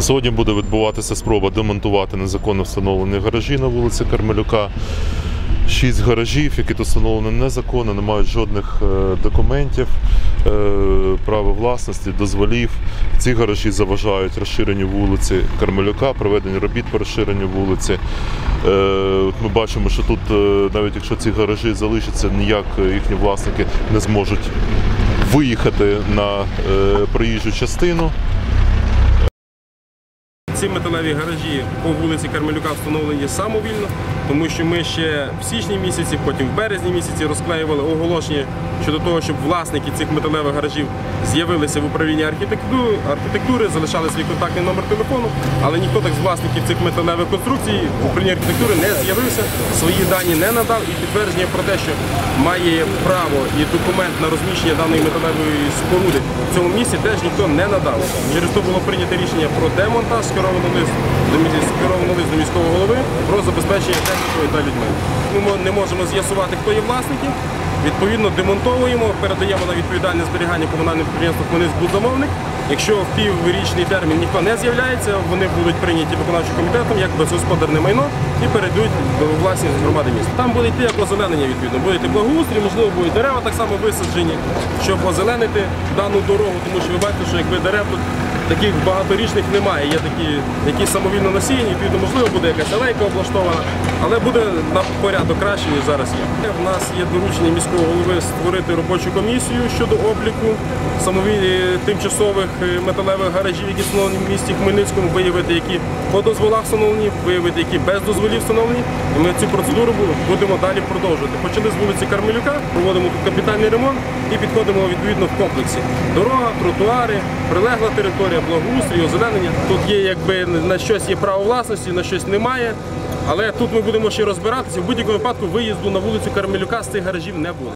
Сьогодні буде відбуватися спроба демонтувати незаконно встановлені гаражі на вулиці Кармелюка. Шість гаражів, які тут встановлені незаконно, не мають жодних е, документів, е, права власності, дозволів. Ці гаражі заважають розширенню вулиці Кармелюка, проведенню робіт по розширенню вулиці. Е, Ми бачимо, що тут, навіть якщо ці гаражі залишаться, ніяк їхні власники не зможуть виїхати на проїжджу частину. Ці металеві гаражі по вулиці Кармелюка встановлені самовільно, тому що ми ще в січні місяці, потім в березні місяці розклеювали оголошення щодо того, щоб власники цих металевих гаражів з'явилися в управлінні архітектури, залишали свій контактний номер телефону, але ніхто так з власників цих металевих конструкцій в управлінні архітектури не з'явився, свої дані не надав і підтвердження про те, що має право і документ на розміщення даної металевої споруди в цьому місці теж ніхто не надав. Через то було прийнято рішення про демонтаж, скеровано лист скеровано лист до міського голови про забезпечення технікою та людьми. Ми не можемо з'ясувати, хто є власники. Відповідно, демонтовуємо, передаємо на відповідальне зберігання комунальним підприємству Хмельницькбудзамовник. Якщо в піврічний термін ніхто не з'являється, вони будуть прийняті виконавчим комітетом як безгосподарне майно і перейдуть до власність громади міста. Там буде йти як озеленення, відповідно. Буде йти благоустрій, можливо, будуть дерева так само висаджені, щоб озеленити дану дорогу, тому що ви бачите, що якби дерев тут таких багаторічних немає. Є такі, які самовільно насіяні, відповідно, можливо, буде якась алейка облаштована, але буде на порядок краще, ніж зараз є. У нас є доручення міського голови створити робочу комісію щодо обліку самовільних тимчасових е, металевих гаражів, які встановлені в місті Хмельницькому, виявити, які по дозволах встановлені, виявити, які без дозволів встановлені. І ми цю процедуру будемо далі продовжувати. Почали з вулиці Кармелюка, проводимо тут капітальний ремонт і підходимо відповідно в комплексі. Дорога, тротуари, прилегла територія, благоустрій, озеленення. Тут є якби на щось є право власності, на щось немає. Але тут ми будемо ще розбиратися. В будь-якому випадку виїзду на вулицю Кармелюка з цих гаражів не буде.